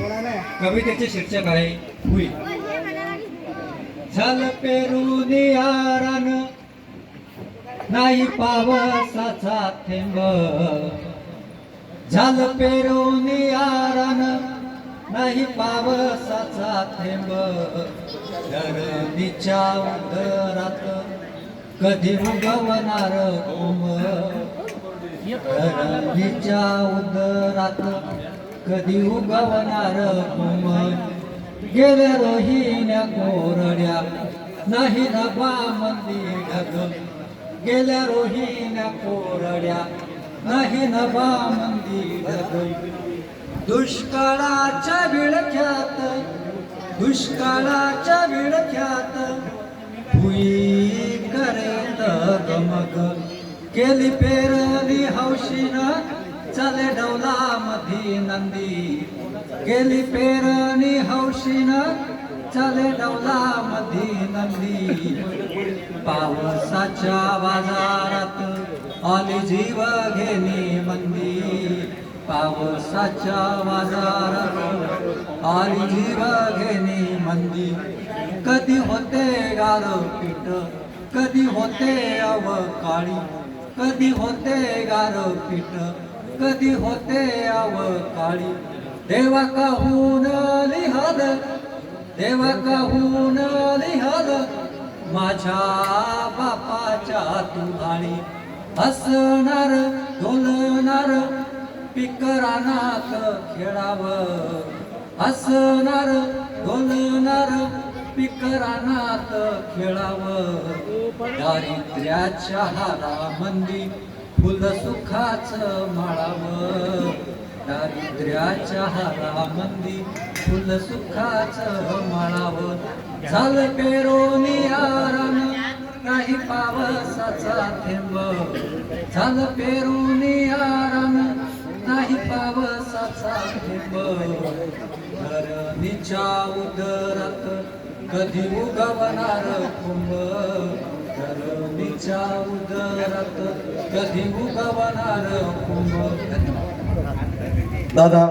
कवितेचे शीर्षक आहे हुई. झाल पेरून यारान नाही पावसाचा थेंब. झाल पेरून यारान नाही पावसाचा थेंब. धरणीच्या उदरात कधी उगवणार कुंभ धरणीच्या उदरात कधी उगवणार कुंभ गेल्या रोहिण्या कोरड्या नाही नभा मंदी ढग. गेल्या रोहिण्या कोरड्या नाही नभा मंदी ढग. दुष्काळाच्या विळख्यात दुष्काळाच्या विळख्यात भुई करेत गमग. केली पेरणी हौशीनं चले डौला मधी नंदी. गेली पेरणी हौशीन. चले डौला मधी नंदी. पावसाच्या बाजारात आली जीव घेणी मंदी. पावसाच्या बाजारात आली जीव घेणी मंदी. कधी होते गार पीठ कधी होते अवकाळी. कधी होते गार पीठ कधी होते अवकाळी देवा काहून लिहल देवा काहून लिहल माझ्या बापाच्या तुहाणी हसणार डोलणार पीक रानात खेळावं. हसणार डोलणार पीक रानात खेळावं. दारिद्र्याच्या हारामंदी फुल सुखाच माळावं. दारिद्र्याच्या हारामंदी फुल सुखाच माळावं. झालं पेरोनी आराम नाही पावसाचा थेंब. झालं पेरोनी आराम नाही पावसाचा थेंब. धरणीच्या उदरात कधी उगवणार कुंभ? धरणीच्या उदरात कधी उगवणार दादा